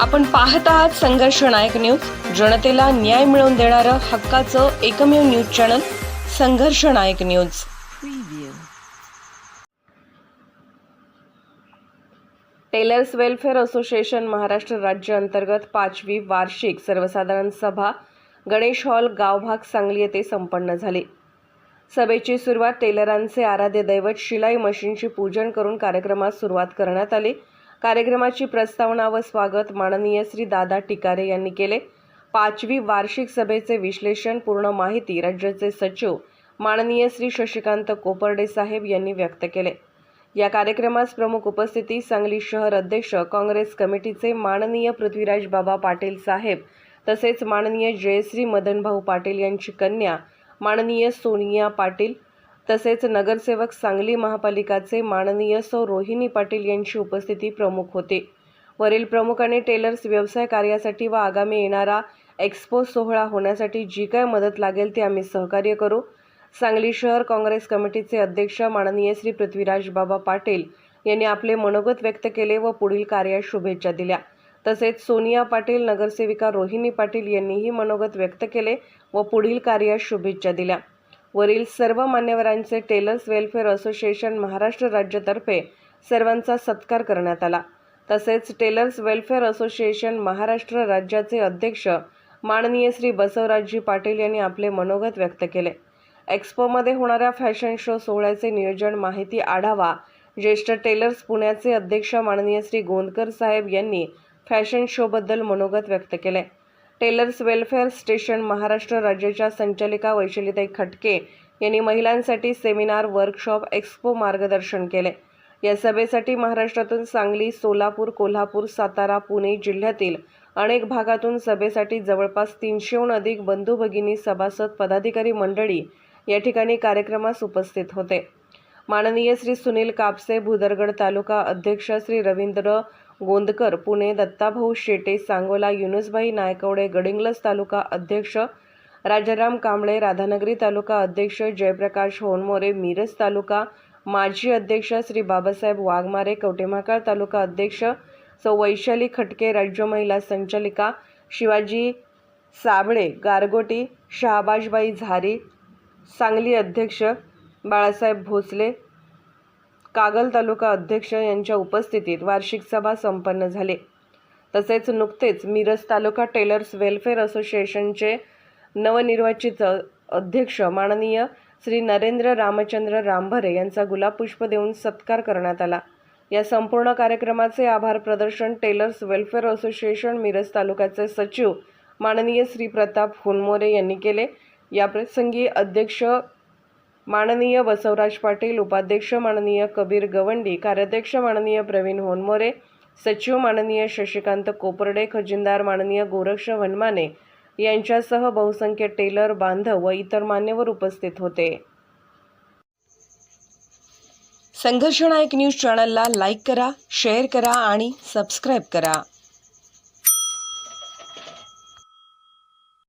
आपण पाहत आहात संघर्ष नायक न्यूज. जनतेला न्याय मिळवून देणारं हक्काचं एकमेव news channel Sangharsh Nayak news. Tailors welfare association Maharashtra राज्य अंतर्गत पाचवी वार्षिक सर्वसाधारण सभा गणेश हॉल गावभाग सांगली येथे संपन्न झाली. सभेची सुरुवात टेलरांचे आराध्य दैवत शिलाई मशीनची पूजन करून कार्यक्रमास सुरुवात करण्यात आली. कार्यक्रमाची प्रस्तावना व स्वागत माननीय श्री दादा टिकारे यांनी केले. पाचवी वार्षिक सभेचे विश्लेषण पूर्ण माहिती राज्याचे सचिव माननीय श्री शशिकांत कोपर्डे साहेब यांनी व्यक्त केले. या कार्यक्रमास प्रमुख उपस्थिती सांगली शहर अध्यक्ष काँग्रेस कमिटीचे माननीय पृथ्वीराज बाबा पाटील साहेब तसेच माननीय जयश्री मदनभाऊ पाटील यांची कन्या माननीय सोनिया पाटील तसेच नगरसेवक सांगली महापालिकाचे माननीय सौ रोहिणी पाटील यांची उपस्थिती प्रमुख होते. वरील प्रमुखाने टेलर्स व्यवसाय कार्यासाठी व आगामी येणारा एक्सपो सोहळा होण्यासाठी जी काय मदत लागेल ते आम्ही सहकार्य करू. सांगली शहर काँग्रेस कमिटीचे अध्यक्ष माननीय श्री पृथ्वीराज बाबा पाटील यांनी आपले मनोगत व्यक्त केले व पुढील कार्यास शुभेच्छा दिल्या. तसेच सोनिया पाटील नगरसेविका रोहिणी पाटील यांनीही मनोगत व्यक्त केले व पुढील कार्यास शुभेच्छा दिल्या. वरील सर्व मान्यवरांचे टेलर्स वेलफेअर असोसिएशन महाराष्ट्र राज्यातर्फे सर्वांचा सत्कार करण्यात आला. तसेच टेलर्स वेलफेअर असोसिएशन महाराष्ट्र राज्याचे अध्यक्ष माननीय श्री बसवराजजी पाटील यांनी आपले मनोगत व्यक्त केले. एक्स्पोमध्ये होणाऱ्या फॅशन शो सोहळ्याचे नियोजन माहिती आढावा ज्येष्ठ टेलर्स पुण्याचे अध्यक्ष माननीय श्री गोंदकर साहेब यांनी फॅशन शोबद्दल मनोगत व्यक्त केले. टेलर्स वेलफेअर स्टेशन महाराष्ट्र राज्याच्या संचालिका वैशलिताई खटके यांनी महिलांसाठी सेमिनार वर्कशॉप एक्स्पो मार्गदर्शन केले. या सभेसाठी महाराष्ट्रातून सांगली सोलापूर कोल्हापूर सातारा पुणे जिल्ह्यातील अनेक भागातून सभेसाठी जवळपास तीनशेहून अधिक बंधू भगिनी सभासद पदाधिकारी मंडळी या ठिकाणी कार्यक्रमास उपस्थित होते. माननीय श्री सुनील कापसे भुदरगड तालुका अध्यक्ष श्री रवींद्र गोंदकर पुणे दत्ताभाऊ शेटे सांगोला युनुसबाई नायकवडे गडिंग्लस तालुका अध्यक्ष राजाराम कांबळे राधानगरी तालुका अध्यक्ष जयप्रकाश होनमोरे मिरज तालुका माजी अध्यक्ष श्री बाबासाहेब वाघमारे कवटेमहाकाळ तालुका अध्यक्ष सौ वैशाली खटके राज्य महिला संचालिका शिवाजी साबळे गारगोटी शहाबाजबाई झारी सांगली अध्यक्ष बाळासाहेब भोसले कागल तालुका अध्यक्ष यांच्या उपस्थितीत वार्षिक सभा संपन्न झाले. तसेच नुकतेच मिरज तालुका टेलर्स वेलफेअर असोसिएशनचे नवनिर्वाचित अध्यक्ष माननीय श्री नरेंद्र रामचंद्र रामभरे यांचा गुलाबपुष्प देऊन सत्कार करण्यात आला. या संपूर्ण कार्यक्रमाचे आभार प्रदर्शन टेलर्स वेलफेअर असोसिएशन मिरज तालुक्याचे सचिव माननीय श्री प्रताप हुनमोरे यांनी केले. या प्रसंगी अध्यक्ष माननीय बसवराज पाटील उपाध्यक्ष माननीय कबीर गवंडी कार्याध्यक्ष माननीय प्रवीण होनमोरे सचिव माननीय शशिकांत कोपर्डे खजिनदार माननीय गोरक्ष वनमाने यांच्यासह बहुसंख्य टेलर बांधव व इतर मान्यवर उपस्थित होते. संघर्ष नायक न्यूज चॅनलला लाईक करा शेअर करा आणि सबस्क्राईब करा.